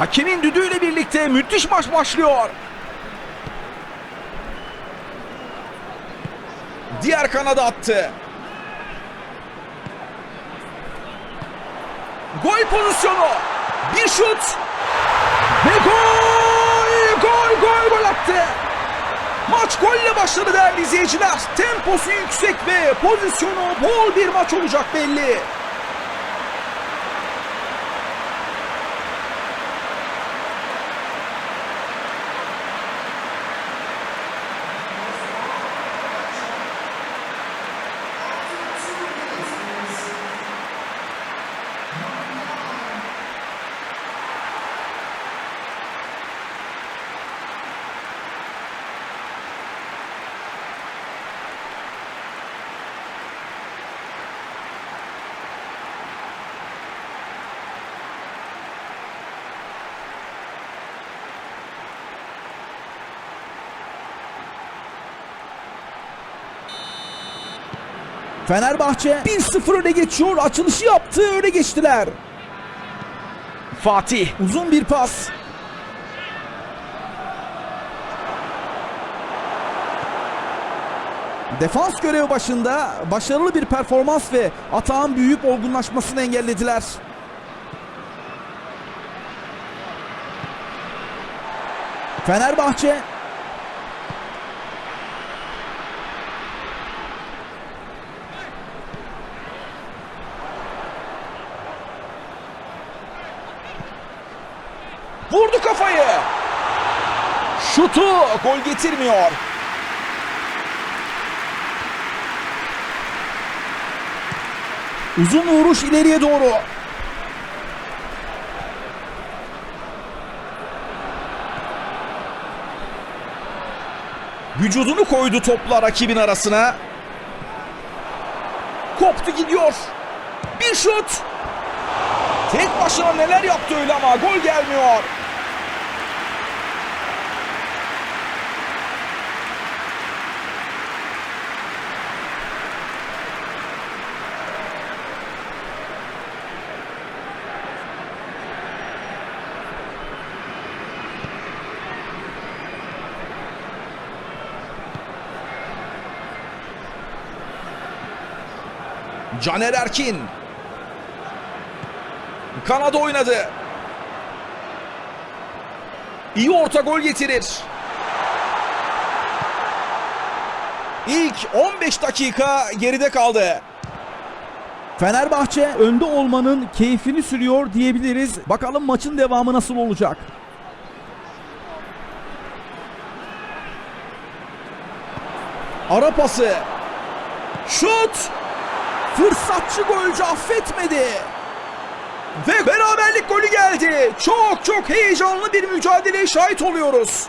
Hakemin düdüğüyle birlikte müthiş maç başlıyor. Diğer kanada attı. Gol pozisyonu. Bir şut. Ve gol! Gol, gol, gol attı. Maç golle başladı değerli izleyiciler. Temposu yüksek ve pozisyonu bol bir maç olacak belli. Fenerbahçe 1-0 öne geçiyor. Açılışı yaptı. Öne geçtiler. Fatih. Uzun bir pas. Defans görevi başında başarılı bir performans ve atağın büyüyüp olgunlaşmasını engellediler. Fenerbahçe Vurdu kafayı. Şutu gol getirmiyor. uzun vuruş ileriye doğru. Vücudunu koydu topla rakibin arasına. Koptu gidiyor. Bir şut. Tek başına neler yaptı öyle ama gol gelmiyor. Caner Erkin. Kanada oynadı. İyi orta gol getirir. İlk 15 dakika geride kaldı. Fenerbahçe önde olmanın keyfini sürüyor diyebiliriz. Bakalım maçın devamı nasıl olacak? Ara pası. Şut. Fırsatçı golcü affetmedi. Ve beraberlik golü geldi. Çok çok heyecanlı bir mücadeleye şahit oluyoruz.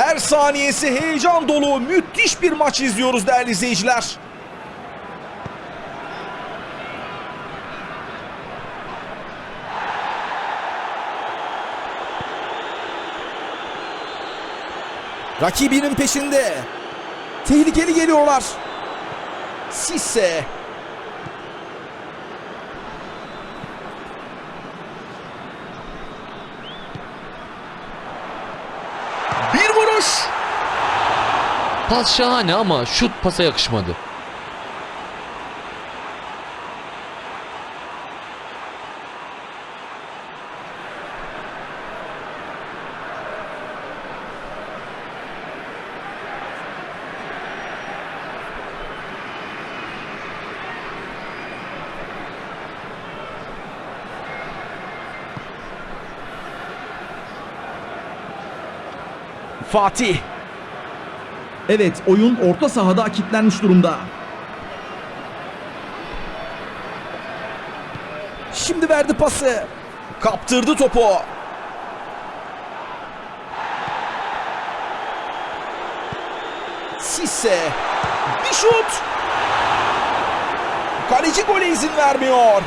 Her saniyesi heyecan dolu müthiş bir maç izliyoruz değerli izleyiciler. Rakibinin peşinde. Tehlikeli geliyorlar. Sisse. Bir vuruş. Pas şahane ama şut pasa yakışmadı. Fatih. Evet oyun orta sahada kilitlenmiş durumda. Şimdi verdi pası. Kaptırdı topu. Sisse. Bir şut. Kaleci gole izin vermiyor.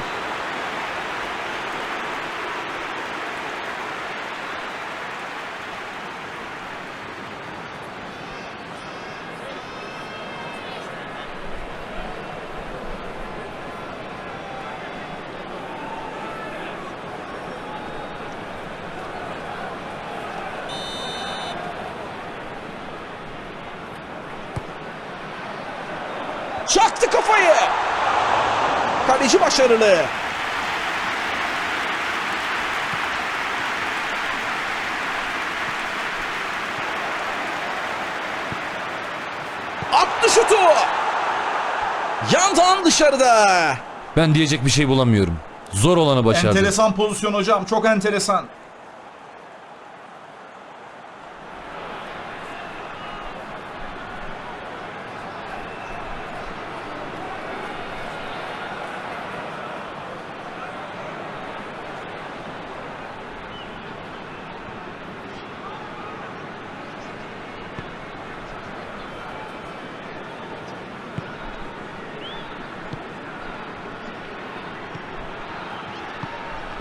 Çaktı kafayı. Kaleci başarılı. Attı şutu. Yandan dışarıda. Ben diyecek bir şey bulamıyorum. Zor olanı başardı. Enteresan pozisyon hocam. Çok enteresan.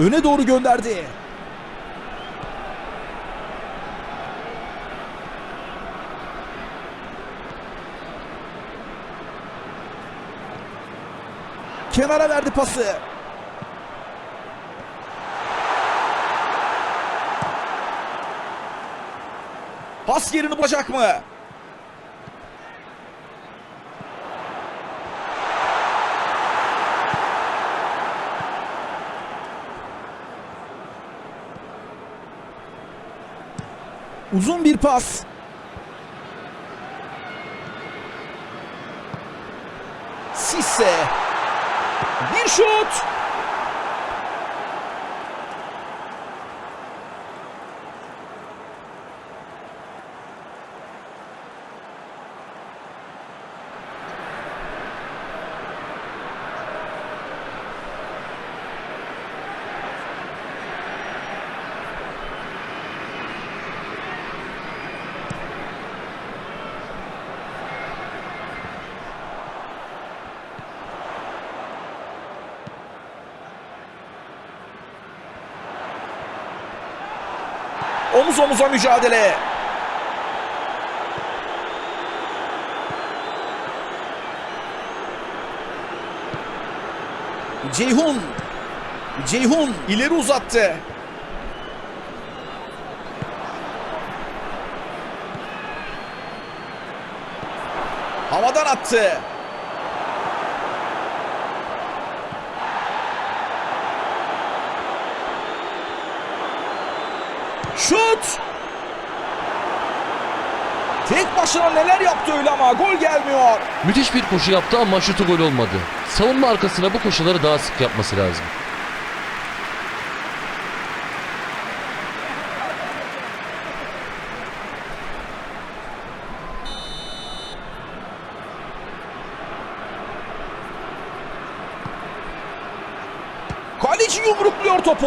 Öne doğru gönderdi. Kenara verdi pası. Pas yerini bulacak mı? Uzun bir pas. Sisse. Bir şut. Omuz omuza mücadele. Ceyhun. Ceyhun ileri uzattı. Havadan attı. Şut! Tek başına neler yaptı öyle ama gol gelmiyor. Müthiş bir koşu yaptı ama şutu gol olmadı. Savunma arkasına bu koşuları daha sık yapması lazım. Kaleci yumrukluyor topu.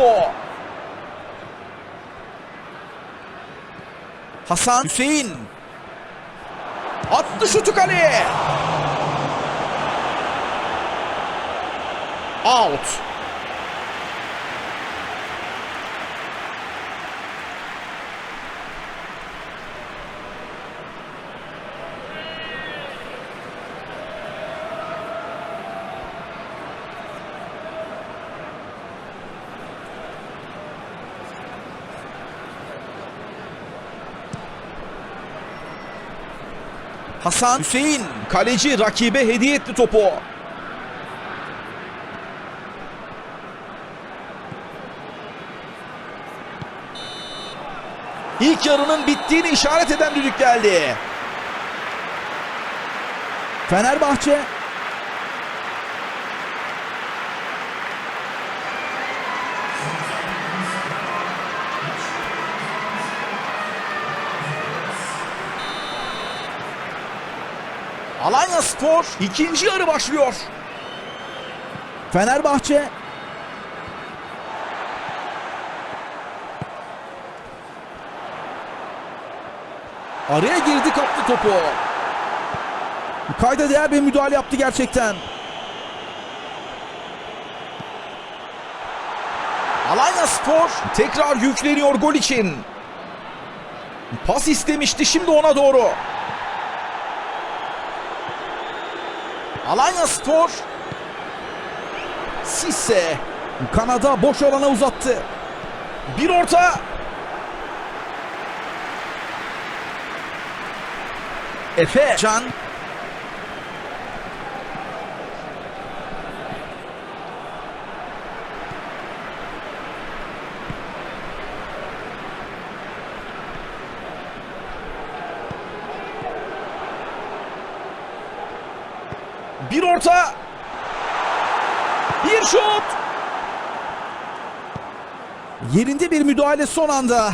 Hasan Hüseyin. Attı şutu kaleye. Out. Hasan Hüseyin kaleci rakibe hediye etti topu. İlk yarının bittiğini işaret eden düdük geldi. Fenerbahçe Spor ikinci yarı başlıyor. Fenerbahçe araya girdi kaptı topu. Kayda değer bir müdahale yaptı gerçekten. Alanya Spor tekrar yükleniyor gol için. Pas istemişti şimdi ona doğru. Alanya Spor Sisse Kanada boş alana uzattı. bir orta. Efe. Can Bir orta Bir şut Yerinde bir müdahale son anda.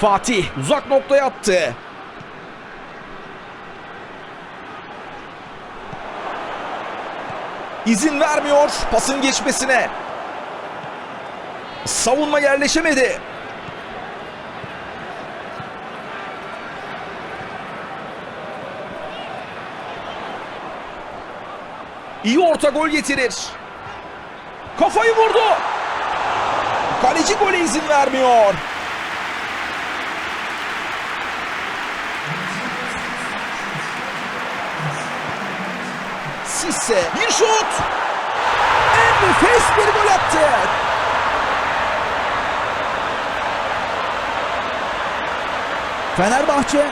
Fatih uzak noktaya attı. İzin vermiyor pasın geçmesine. Savunma yerleşemedi. İyi orta gol getirir. Kafayı vurdu. Kaleci gole izin vermiyor. Sisse bir şut. Enfes bir gol attı. Fenerbahçe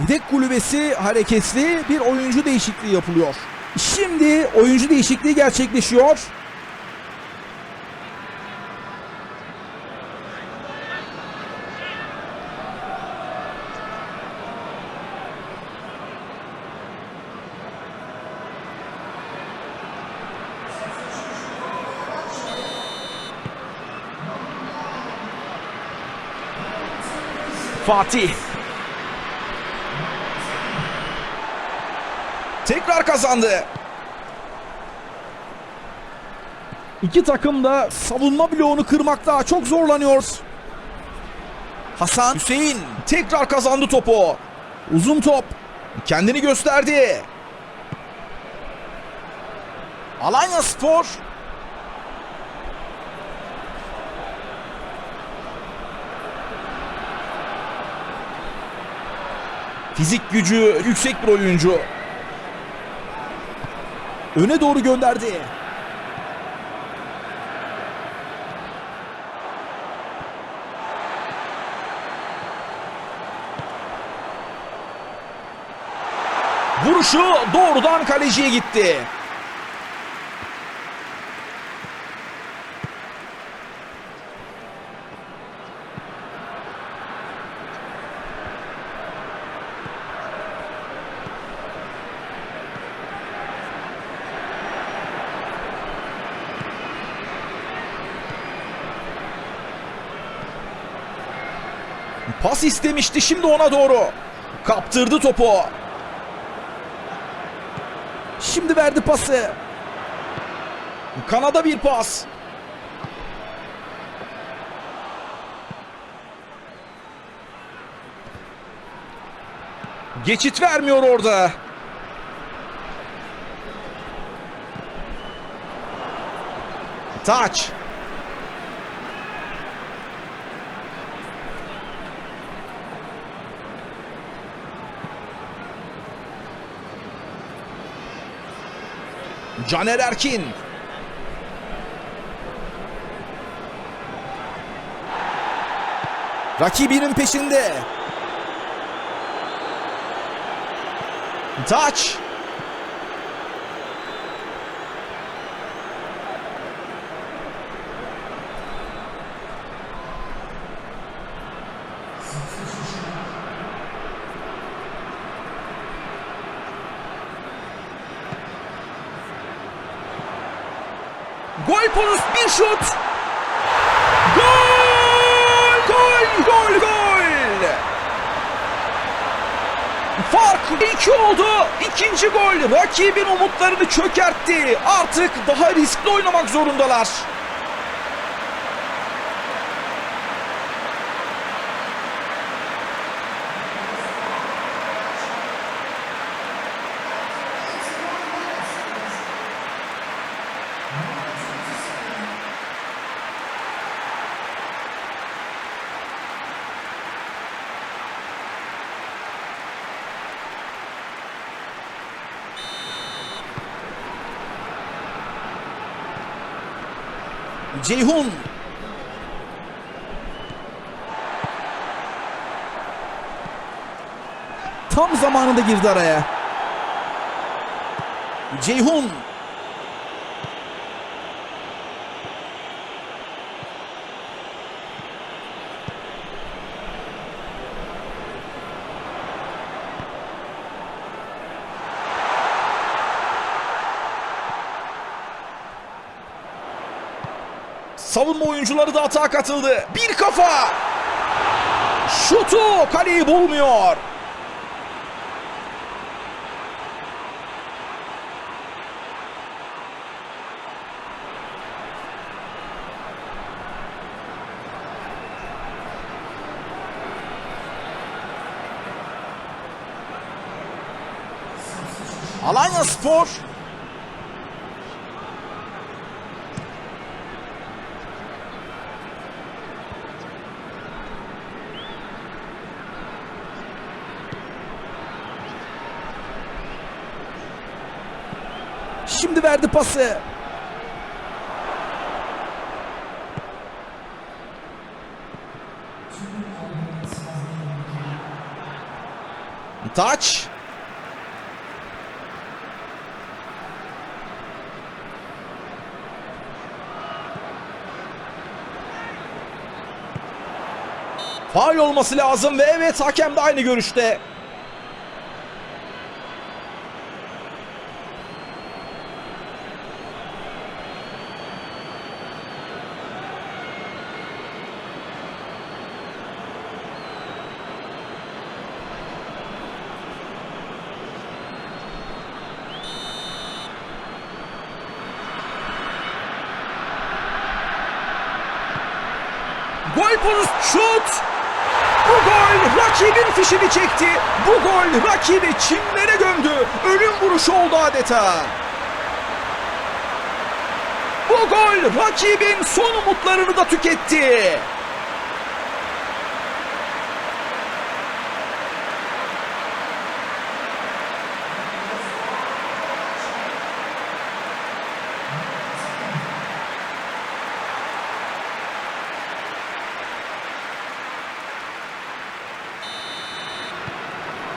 Yedek kulübesi hareketli bir oyuncu değişikliği yapılıyor. Şimdi oyuncu değişikliği gerçekleşiyor. Fatih. Tekrar kazandı. İki takım da savunma bloğunu kırmakta çok zorlanıyor. Hasan Hüseyin tekrar kazandı topu. Uzun top. Kendini gösterdi. Alanya Spor Fizik gücü yüksek bir oyuncu. Öne doğru gönderdi. Vuruşu doğrudan kaleciye gitti. Pas istemişti şimdi ona doğru. Kaptırdı topu. Şimdi verdi pası. Kanada bir pas. Geçit vermiyor orada. Taç. Caner Erkin. Rakibinin peşinde. Taç. Gol pozisyon bir şut. Gol! Gol! Gol! Gol! Fark 2 oldu. İkinci gol rakibin umutlarını çökertti. Artık daha riskli oynamak zorundalar. Ceyhun. Tam zamanında girdi araya. Ceyhun. Savunma oyuncuları da atağa katıldı. Bir kafa. Şutu kaleyi bulmuyor. Alanya Spor Şimdi verdi pası. Taç. Faul olması lazım ve evet hakem de aynı görüşte. Gol pozisyonu şut. Bu gol rakibin fişini çekti. Bu gol rakibi çimlere gömdü. Ölüm vuruşu oldu adeta. Bu gol rakibin son umutlarını da tüketti.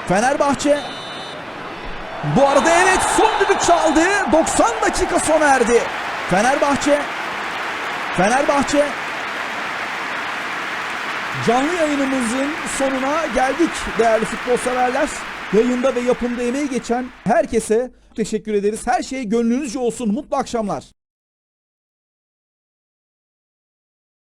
Fenerbahçe bu arada evet son düdük çaldı. 90 dakika sona erdi. Fenerbahçe Fenerbahçe canlı yayınımızın sonuna geldik değerli futbol severler. Yayında ve yapımda emeği geçen herkese teşekkür ederiz. Her şey gönlünüzce olsun. Mutlu akşamlar.